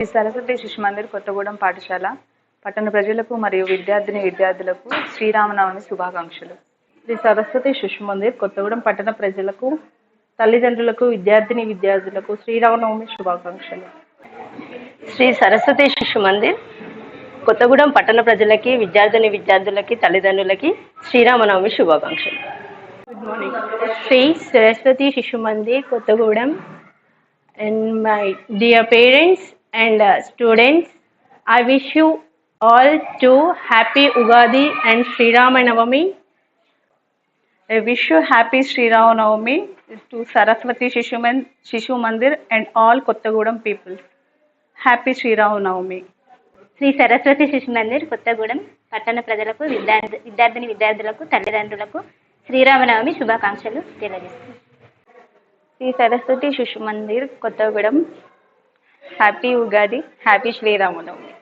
శ్రీ సరస్వతి శిశు మందిర్ కొత్తగూడెం పాఠశాల పట్టణ ప్రజలకు మరియు విద్యార్థిని విద్యార్థులకు శ్రీరామనవమి శుభాకాంక్షలు. శ్రీ సరస్వతి శిశు మందిర్ కొత్తగూడెం పట్టణ ప్రజలకు తల్లిదండ్రులకు విద్యార్థిని విద్యార్థులకు శ్రీరామనవమి శుభాకాంక్షలు. శ్రీ సరస్వతి శిశు మందిర్ కొత్తగూడెం పట్టణ ప్రజలకి విద్యార్థిని విద్యార్థులకి తల్లిదండ్రులకి శ్రీరామనవమి శుభాకాంక్షలు. Good morning Shri Saraswati Shishu Mandir Kothagudem and my dear parents and students I wish you all to happy Ugadi and Sriramanavami I wish you happy Sri Navami to Saraswati Shishu, Man- Shishu Mandir and all Kottagudam people. Happy Sri Navami. Shri Saraswati Shishu Mandir Kothagudem పట్టణ ప్రజలకు విద్యార్థి విద్యార్థిని విద్యార్థులకు తల్లిదండ్రులకు శ్రీరామనవమి శుభాకాంక్షలు తెలియజేస్తాను Shri Saraswati Shishu Mandir Kothagudem happy Ugadi happy Sri Rama Navami